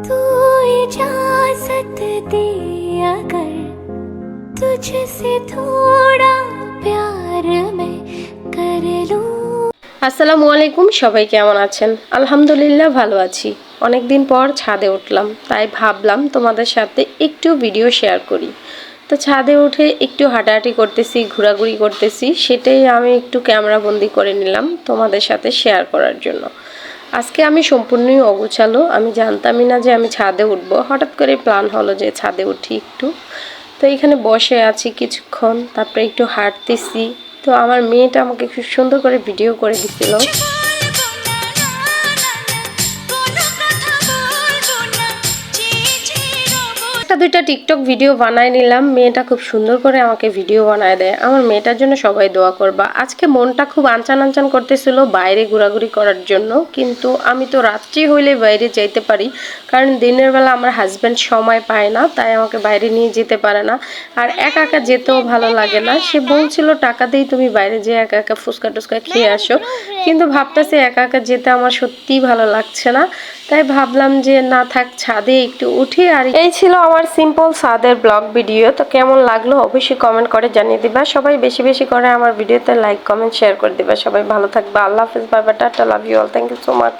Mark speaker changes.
Speaker 1: तू इजाजत दे अगर तुझसे थोड़ा प्यार मैं कर लूं
Speaker 2: আসসালামু আলাইকুম সবাই কেমন আছেন আলহামদুলিল্লাহ ভালো আছি অনেক দিন পর ছাদে উঠলাম তাই ভাবলাম তোমাদের সাথে একটু ভিডিও শেয়ার করি তো ছাদে উঠে একটু হাঁটাহাঁটি করতেছি ঘোরাঘুরি করতেছি সেটাই আমি একটু ক্যামেরা বন্দি করে নিলাম তোমাদের সাথে শেয়ার করার জন্য আজকে আমি সম্পূর্ণই অগুছালো। আমি জানতামই না যে আমি ছাদে উঠবো। হঠাৎ করে প্ল্যান হলো যে ছাদে উঠি একটু। তো এখানে বসে আছি কিছুক্ষণ, তারপরে একটু হাঁটতেছি। তো আমার মেয়েটা আমাকে খুব সুন্দর করে ভিডিও করে দিছিল। দুইটা টিকটক ভিডিও বানায় নিলাম। মেয়েটা খুব সুন্দর করে আমাকে ভিডিও বানায় দেয়। আমার মেয়েটার জন্য সবাই দোয়া করবা। আজকে মনটা খুব আনচান আনচান করতেছিল বাইরে ঘোরাঘুরি করার জন্য। কিন্তু আমি তো রাত্রি হইলে বাইরে যাইতে পারি। কারণ দিনের বেলা আমার হাজব্যান্ড সময় পায় না, তাই আমাকে বাইরে নিয়ে যেতে পারে না। আর একা একা যেতেও ভালো লাগে না। সে বলছিল, টাকা দিয়ে তুমি বাইরে যেয়ে একা একা ফুচকা টুচকা খেয়ে আসো। কিন্তু ভাবতেছি একা একা যেতে আমার সত্যিই ভালো লাগছে না। তাই ভাবলাম যে, না থাক, ছাদে একটু উঠি আর এই ছিল আমার সিম্পল সাদের ব্লগ ভিডিও তো কেমন লাগল অবশ্যই কমেন্ট করে জানিয়ে দিবা। সবাই বেশি বেশি করে আমার ভিডিওতে লাইক কমেন্ট শেয়ার করে দিবা। সবাই ভালো থাকবে। আল্লাহ হাফিজ, bye tata love you all thank you so much